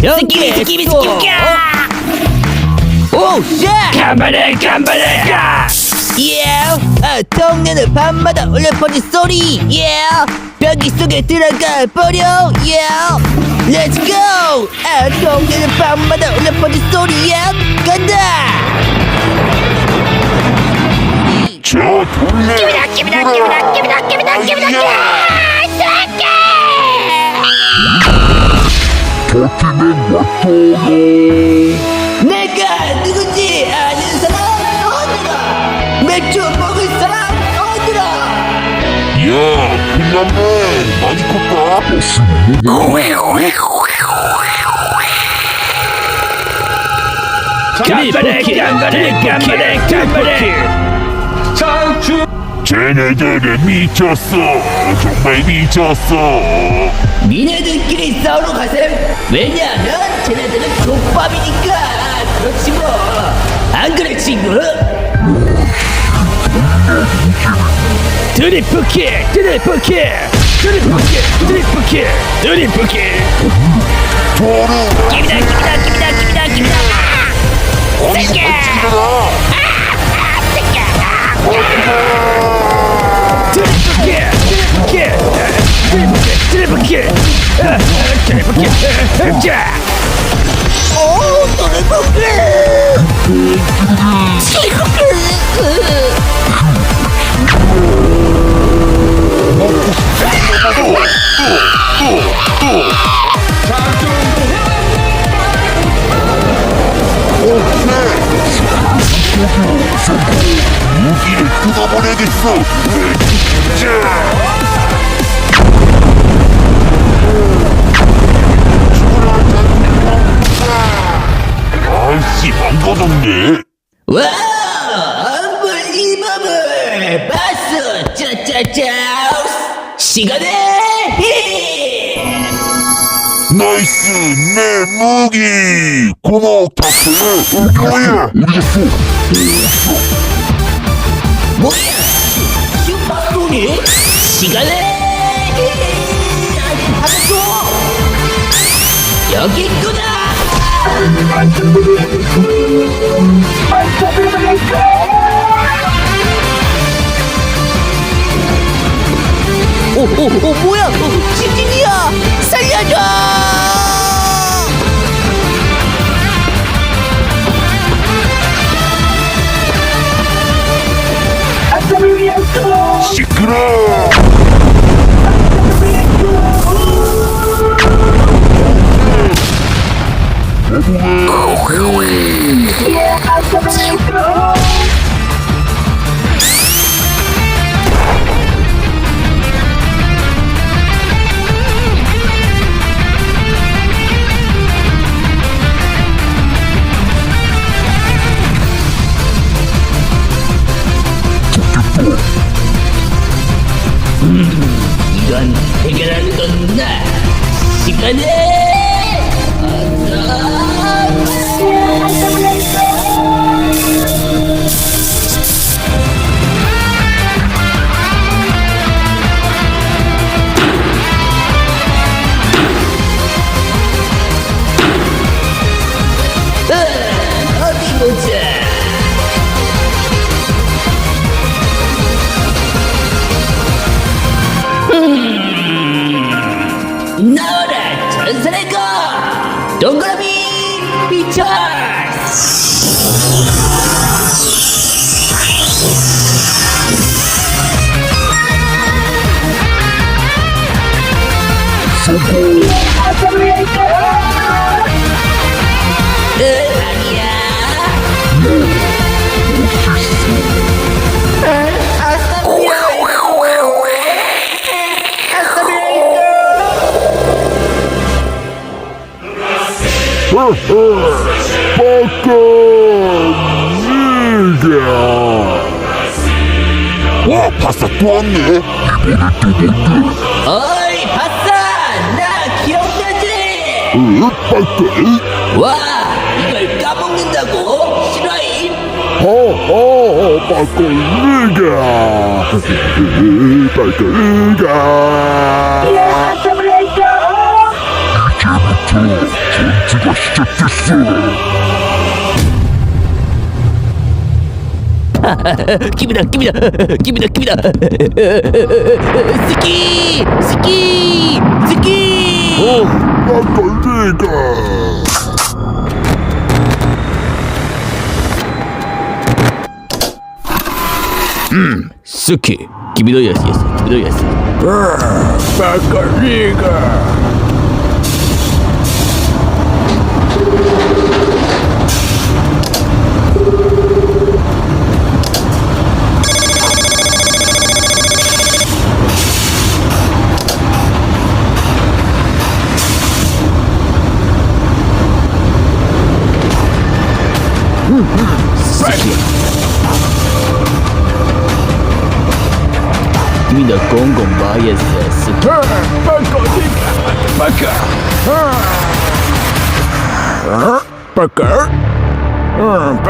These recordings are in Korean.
스키비 스키비 스키비 오, 쉣! 간발에 간발에 예! 아, 동네는 밤마다 울려퍼진 소리! 예! 벽이 속에 들어가 버려! 예! Let's go! 아, 동네는 밤마다 울려퍼진 소리! 예! 간다! 저 동네 기비다 기비다 기비다 기비다 기비다 기비다 새끼 도끼는 왔다 내가 누군지 아는 사람 어디라! 맥주 먹을 사람 어디라! 야 빛났네 많이 컸다 간발에 간발에 간발에 간발에 쟤네들은 미쳤어. 정말 미쳤어 니네들끼리 싸우러 가셈. 왜냐하면 쟤네들은 족밥이니까. 그렇지 뭐안 그래 친구? 드리프킥 드리프킥 드리프킥 드리프킥 드리프킥 도루 기비다 기비다 기비다 기비다 기비다. 어디서 새끼 드리프킥 자오 먹게 무기를 뜯어버려야겠어 자 와 봤어. 짜짜짜 시간의 힘 나이스 내 무기. 고마워 닥터 어, 뭐야 어디갔어 뭐야? 슈퍼소닉 시간의 힘 받았어. 여기 있구나 오, 오, 오, 뭐야? 어, 지진이야! 살려줘! 빡까 와 바싹 또 왔네. 어이 봤어 나 기억나지? 어 빡까 와 이걸 까먹는다고? 싫어임 어어 빡까 니가 기분다 기분다 기분다 기분다 스키 스키 스키. 아까. 내가 스키. 기분다 예스 예스 기분다 예스 공 공 마이에스 스키 Backer. Uh,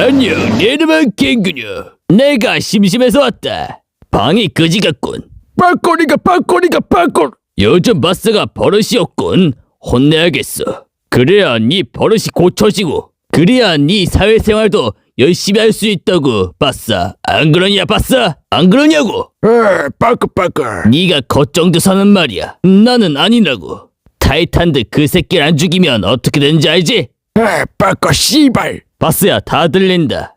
안녕 내 이름은 갱근유. 내가 심심해서 왔다. 방이 그지 같군. 빠꼬리가 빠꼬리가 빠꼬. 요즘 바스가 버릇이 없군. 혼내야겠어. 그래야 네 버릇이 고쳐지고 그래야 네 사회생활도 열심히 할 수 있다고 바싸 안 그러냐 바싸 안 그러냐고. 에, 빠꺼. 네가 걱정도 사는 말이야. 나는 아니라고. 타이탄들 그 새끼를 안 죽이면 어떻게 되는지 알지? 에, 빠꺼 씨발. 바스야 다 들린다.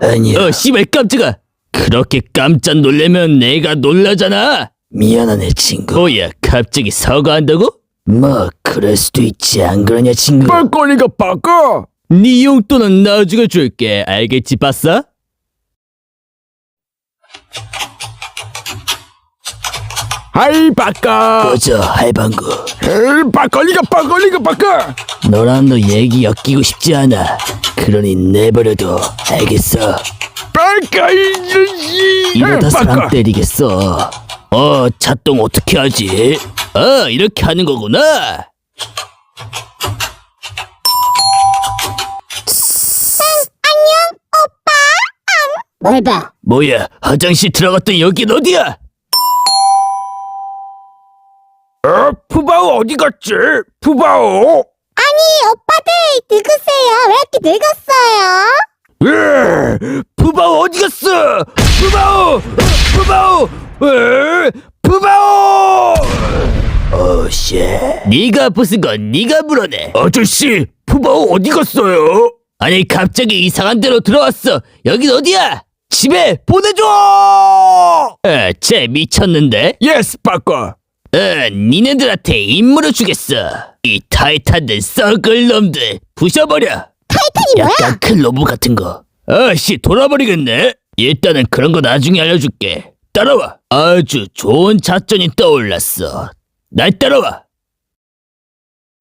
아니야. 어 씨발 깜짝아. 그렇게 깜짝 놀래면 내가 놀라잖아. 미안하네 친구. 뭐야 갑자기 사과한다고? 뭐 그럴 수도 있지. 안 그러냐 친구? 빠꼬리가 빠꺼. 네 용돈은 나중에 줄게. 알겠지 바싸? 하이 빠꺼. 꺼져 할방구 에, 빠꼬리가 빠꼬리가 빠꺼. 너랑 너 얘기 엮이고 싶지 않아 그러니 내버려둬 알겠어 빠꺼 이씨. 이러다 사람. 때리겠어 어 차똥 어떻게 하지? 어 이렇게 하는 거구나 뭘 봐? 뭐야 화장실 들어갔던 여긴 어디야? 어, 푸바오 어디 갔지? 푸바오. 아니 오빠들 늙으세요. 왜 이렇게 늙었어요? 에, 부바오 어디 갔어? 부바오! 부바오! 에? 부바오! 오씨 네가 부순 건 네가 물어내 아저씨, 푸바오 어디 갔어요? 아니 갑자기 이상한 데로 들어왔어 여긴 어디야? 집에 보내줘! 에, 쟤 미쳤는데? 예스, 빠꺼. 어, 니네들한테 임무를 주겠어 이 타이탄들 썩을 놈들 부셔버려 타이탄이 뭐야? 약간 큰 로봇 같은 거. 아씨 돌아버리겠네. 일단은 그런 거 나중에 알려줄게. 따라와. 아주 좋은 작전이 떠올랐어. 날 따라와.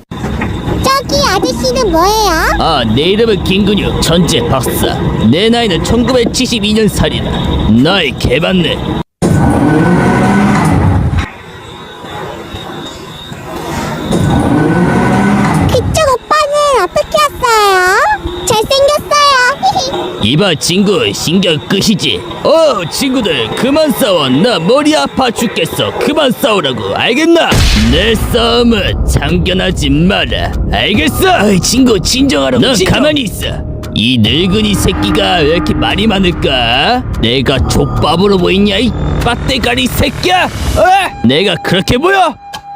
저기 아저씨는 뭐예요? 아, 내 이름은 김근육 전제 박사. 내 나이는 1972년 살이다. 나의 개받네. 그쪽 오빠는 어떻게 왔어요? 잘생겼어요. 이봐 친구 신경 끄시지. 어 친구들 그만 싸워. 나 머리 아파 죽겠어. 그만 싸우라고 알겠나? 내 싸움은 참견하지 마라. 알겠어? 어이, 친구 진정하라고. 넌 가만히 있어. 이 늙은이 새끼가 왜 이렇게 말이 많을까? 내가 족밥으로 보이냐 이 빠떼가리 새끼야? 어? 내가 그렇게 보여?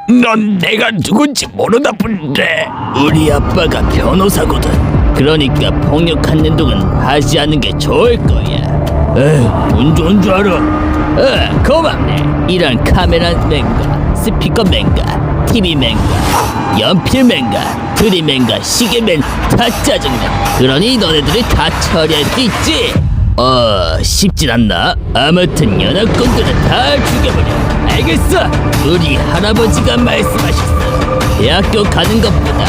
넌 내가 누군지 모르나 본데 우리 아빠가 변호사거든 그러니까 폭력한 행동은 하지 않는 게 좋을 거야. 에휴 운 좋은 줄 알아? 어 고맙네. 이런 카메라맨과 스피커맨과 TV맨과 연필맨과 드림맨과 시계맨 다 짜증나. 그러니 너네들이 다 처리할 수 있지? 어 쉽진 않나? 아무튼 연합군들은 다 죽여버려. 알겠어? 우리 할아버지가 말씀하셨어. 대학교 가는 것보다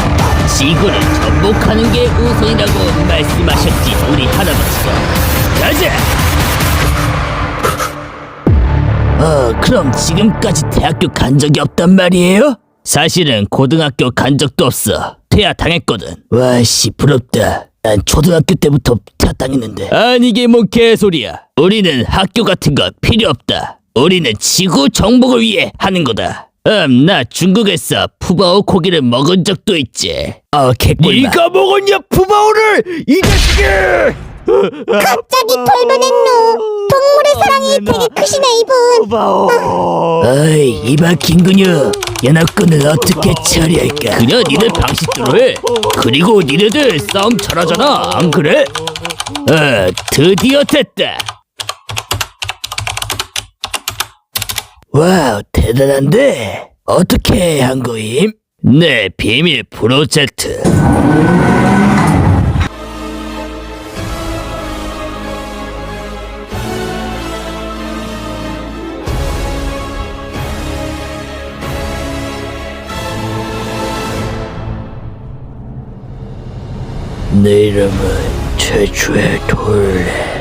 지구를 정복하는 게 우선이라고 말씀하셨지 우리 할아버지가 가자 어, 그럼 지금까지 대학교 간 적이 없단 말이에요? 사실은 고등학교 간 적도 없어. 퇴학 당했거든. 와씨 부럽다. 난 초등학교 때부터 퇴학 당했는데. 아니 이게 뭔 개소리야. 우리는 학교 같은 거 필요 없다. 우리는 지구 정복을 위해 하는 거다. 음, 나 중국에서 푸바오 고기를 먹은 적도 있지. 어, 개꿀맛. 네가 먹었냐 푸바오를 이 자식이! 갑자기 돌변했노. 동물의 사랑이 되게 크시네 이분. 푸바오. 어이 이봐 김근유 연합군을 어떻게 처리할까 그냥 니네 방식대로 해 그리고 니네들 싸움 잘하잖아 안 그래? 어 드디어 됐다 와우 대단한데? 어떻게 한 거임? 네 비밀 프로젝트. 내 이름은 최초의 돌레